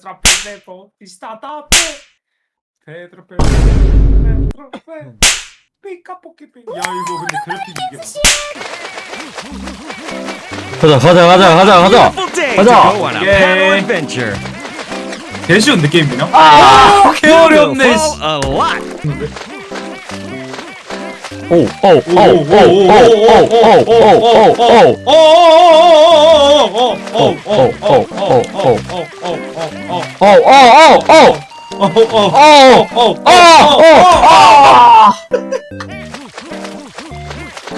Pedro Pedro está a Pedro Pedro Pedro Pedro 피카 포켓피 야 이거 근데 그래픽 이겨 가자 가자 가자 가자 가자 가자 on a Yeah. paddle 대쉬운데 게임이냐? 아 어렵네 씨.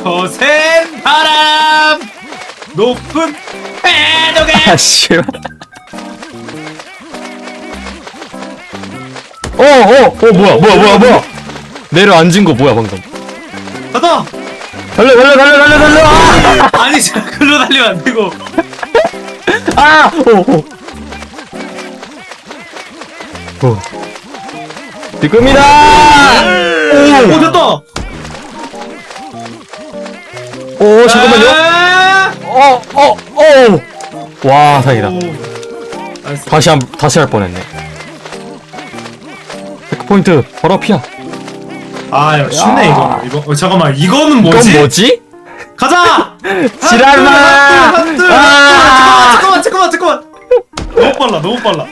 거센 바람 높은 파도가 오오오 뭐야 뭐야 뭐야 뭐야? 내려 앉은 거 뭐야 방금? 가자. 달려, 달려, 달려, 달려, 달려! 아! 아니, 자, 글로 달리면 안 되고. 아! 오, 오. 오. 지금이다! 오, 오! 됐다. 오, 잠깐만요. 아! 어, 어, 어! 와, 다행이다. 오. 나이스. 다시 한, 다시 할 뻔했네. 체크포인트, 바로 앞이야. 아, 야, 쉽네, 야. 이거는. 이거, 어, 잠깐만, 이거는 뭐지? 이건 뭐지? 가자! 지랄마! 한 둘, 한 둘, 아! 잠깐만, 잠깐만, 잠깐만, 잠깐만. 너무 빨라, 너무 빨라.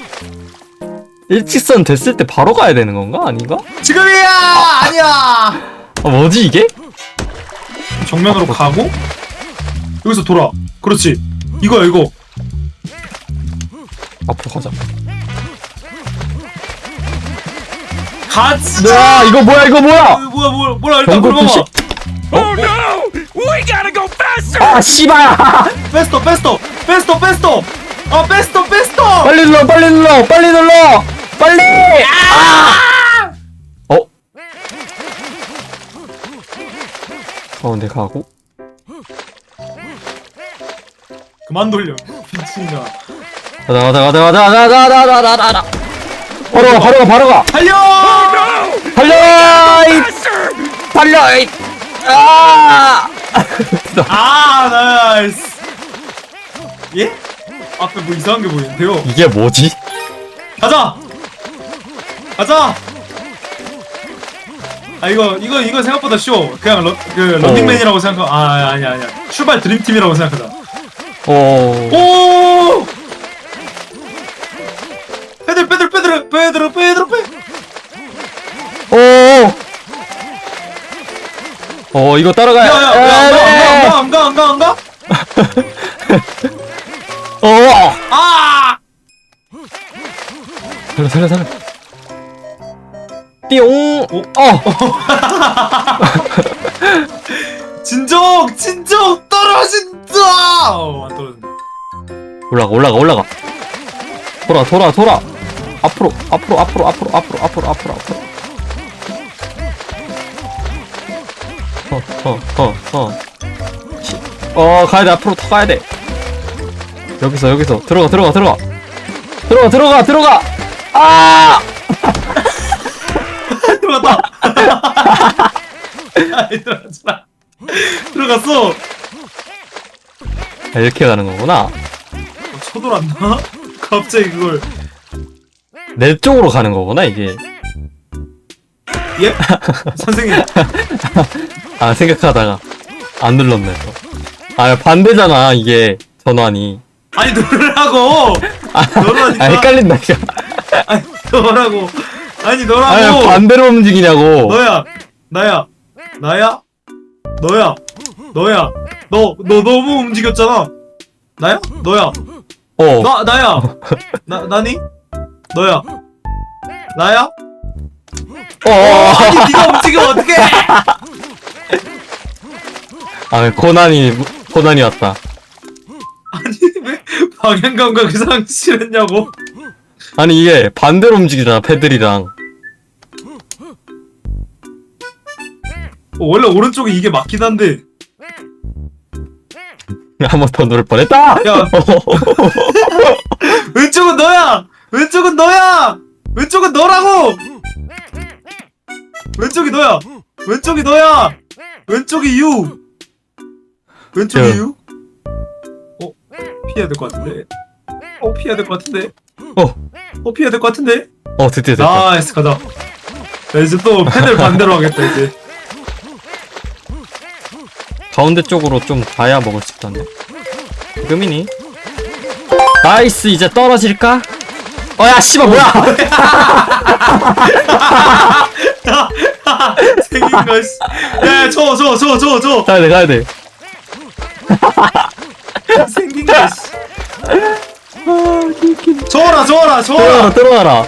일직선 됐을 때 바로 가야 되는 건가? 아닌가? 지금이야! 아니야! 아, 뭐지 이게? 정면으로 가고, 여기서 돌아. 그렇지. 이거야, 이거. 앞으로 가자. 가자! 야, 이거 뭐야, 이거 어, 뭐야? 뭐야, 뭐야, 뭐야, 일단 물어봐. 표시? Oh no! We gotta go faster! 아, 씨발! 베스터, 베스터, 베스터, 베스터! 아, 베스터, 베스터! 빨리 눌러, 빨리 눌러, 빨리 눌러! 빨리! 아! 어? 가운데 가고. 그만 돌려. 미친가. 가자, 가자, 가자, 가자, 가자, 가자, 가자, 가자, 가자. 바로 가, 바로 가, 바로 가! 달려! 달려! 이! 달려! 이, 아! 아, 나이스. 예? 앞에 뭐 이상한 게 보이는데요. 이게 뭐지? 가자! 가자! 아 이거 이거 이거 생각보다 쉬워. 그냥 러, 그 런닝맨이라고 생각하. 아 아니야 아니야. 출발 드림팀이라고 생각하자. 어. 오! 빼들 빼들 빼. 오! 어, 이거 따라가 야. 야야야 안가 안 가 안 가 안 가? 어! 아! 살려, 살려, 살려. 띠용! 오? 어! 진정 진정 떨어진다. 어, 안 떨어진다. 올라가, 올라가, 올라가. 돌아, 돌아, 돌아. 앞으로, 앞으로, 앞으로, 앞으로, 앞으로, 앞으로, 앞으로, 앞으로. 어, 어, 어, 어. 시- 어, 가야 돼, 앞으로 더 가야 돼. 여기서, 여기서. 들어가, 들어가, 들어가. 들어가, 들어가, 들어가! 아! 들어갔다. 들어갔잖아. 들어갔어. 아, 이렇게 가는 거구나. 어, 쳐돌았나? 갑자기 그걸 내 쪽으로 가는 거구나, 이게. 예? 선생님 아, 생각하다가. 안 눌렀네, 또. 아, 반대잖아, 이게. 전환이. 아니 너라고 아, 너라니까 아 헷갈린다, 이거. 아니 너라고 아니 아, 너라고 반대로 움직이냐고. 너야 나야 나야 너야 너야 너 너 너무 움직였잖아 나야 너야 어. 나 나야 나 나니 너야 나야 어, 어. 아니 네가 움직이면 어떡해 아, 고난이, 고난이 왔다. 아니 왜 방향 감각을 상실했냐고 아니, 이게 반대로 움직이잖아, 패들이랑. 어, 원래 오른쪽이 이게 맞긴 한데 한 번 더 누를 뻔했다! 야 왼쪽은 너야! 왼쪽은 너야! 왼쪽은 너라고! 왼쪽이 너야! 왼쪽이 너야! 왼쪽이 유! 왼쪽이 야. 유? 어? 피해야 될 것 같은데? 어, 피해야 될 것 같은데? 어, 어 피해야 될 것 같은데? 어, 드디어 됐다. 나이스 가자 나 이제 또 패들 반대로 하겠다 이제 가운데 쪽으로 좀 가야 먹을 수 있던데. 지금이니? 나이스, 이제 떨어질까? 어, 야, 씨발, 뭐야! 생긴 거 씨 야저저저 저 저 저 가야 돼, 가야 돼. 생긴 거 씨 저어라 저어라 들어가라, 저어라 들어가라.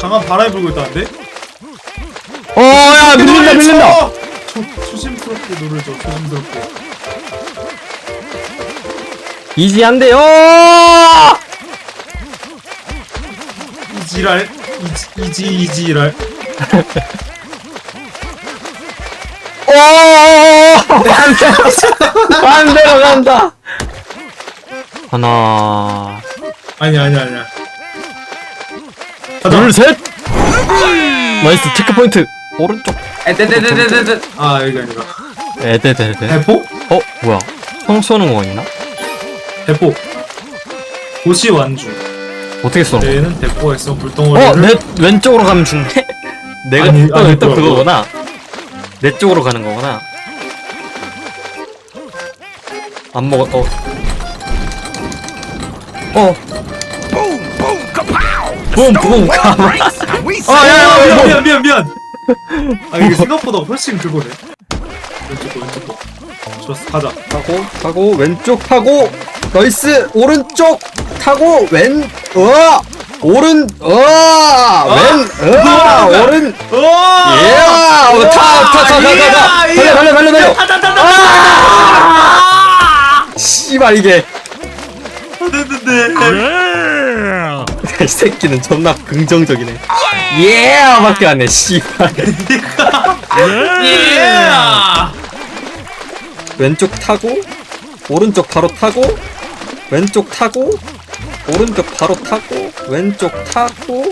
강한 바람이 불고 있다는데? 어, 야, 밀린다, 밀린다! 저, 조심스럽게 줘 조심스럽게 이지한데요! 이 지랄 이지 이지 이지랄 오! 반대로 간다! 하나, 아니 아니 아니야 가자 둘, 셋! 나이스, 체크 포인트! 오른쪽. 에데데데데데 아 여기 아니라 에데데데. 대포? 어, 뭐야. 청소는 원이나? 대포 도시 완주 어떻게 거야? 얘는 대포가 있어 어, 불덩어리를 내 왼쪽으로 가면 죽네? 내가 아니, 또, 아니, 또 뭐야, 그거구나. 내 쪽으로 가는 거구나. 안 먹었, 어. 어, Boom, boom, kapow! 붐, 붐, we 어, 야, 야, 아, 야, 미안 야, 미안 미안 미안 아 이게 생각보다 훨씬 그거네 왼쪽 거 왼쪽 거 좋았어 가자 타고, 타고, 왼쪽 타고, 나이스, 오른쪽 타고, 왼, 어, 오른, 어, 왼, 어, 오른, 오! 예, 어, 타, 타, 타, 타, 타, 타, 예, 달려, 달려, 달려, 달려. 타타타타 씨발, 이게. 이 새끼는 존나 긍정적이네. 예! 밖에 안 해, 씨발. 예 왼쪽 타고, 오른쪽 바로 타고, 왼쪽 타고, 오른쪽 바로 타고, 왼쪽 타고,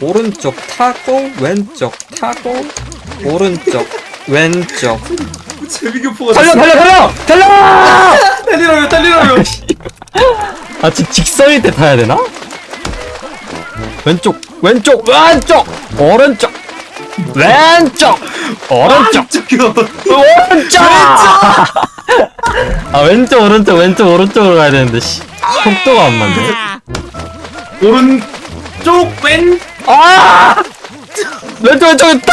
오른쪽 타고, 왼쪽 타고, 오른쪽, 왼쪽. 재미교포가 달려, 달려, 달려! 달려! 달리라며 달리라며 아, 지금 직선일 때 타야 되나? 왼쪽, 왼쪽, 왼쪽, 오른쪽, 왼쪽, 오른쪽, 오른쪽! 아, 왼쪽, 오른쪽, 왼쪽, 오른쪽으로 가야 되는데, 씨. 속도가 안 맞네. 오른쪽 왼 아! 왼쪽, 왼쪽, 왼쪽!